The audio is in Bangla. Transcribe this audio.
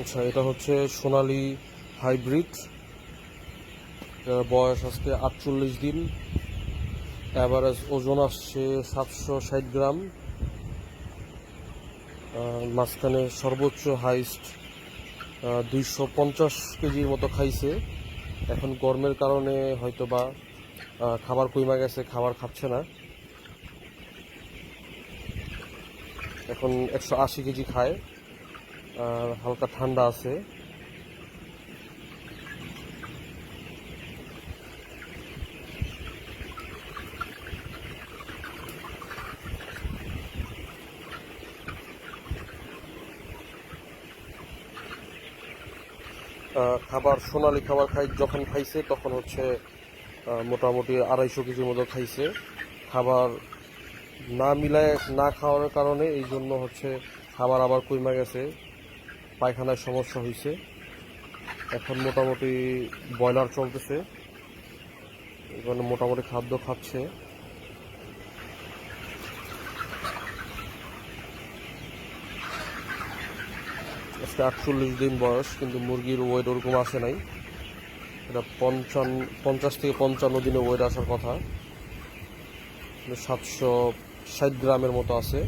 আচ্ছা এটা হচ্ছে সোনালি হাইব্রিড। বয়স আজকে আটচল্লিশ দিন। অ্যাভারেজ ওজন আসছে সাতশো ষাট গ্রাম। মাঝখানে সর্বোচ্চ হাইস্ট দুইশো পঞ্চাশ কেজির মতো খাইছে। এখন গরমের কারণে হয়তো বা খাবার কইমা গেছে, খাবার খাচ্ছে না। এখন একশো আশি কেজি খায়। হালকা ঠান্ডা আছে। খাবার, সোনালি খাবার খাই, যখন খাইছে, তখন হচ্ছে মোটামুটি আড়াইশো কেজির মতো খাইছে। খাবার না মিলায় না খাওয়ার কারণে এই জন্য হচ্ছে খাবার আবার কইমা গেছে। পায়খানায় সমস্যা হয়েছে এখন মোটামুটি ব্রয়লার চলতেছে। এখানে মোটামুটি খাদ্য খাচ্ছে। আজকে আটচল্লিশ দিন বয়স, কিন্তু মুরগির ওয়েট ওরকম আসে নাই। এটা পঞ্চান্ন পঞ্চাশ থেকে পঞ্চান্ন দিনে ওয়েট আসার কথা। সাতশো ষাট গ্রামের মতো আছে।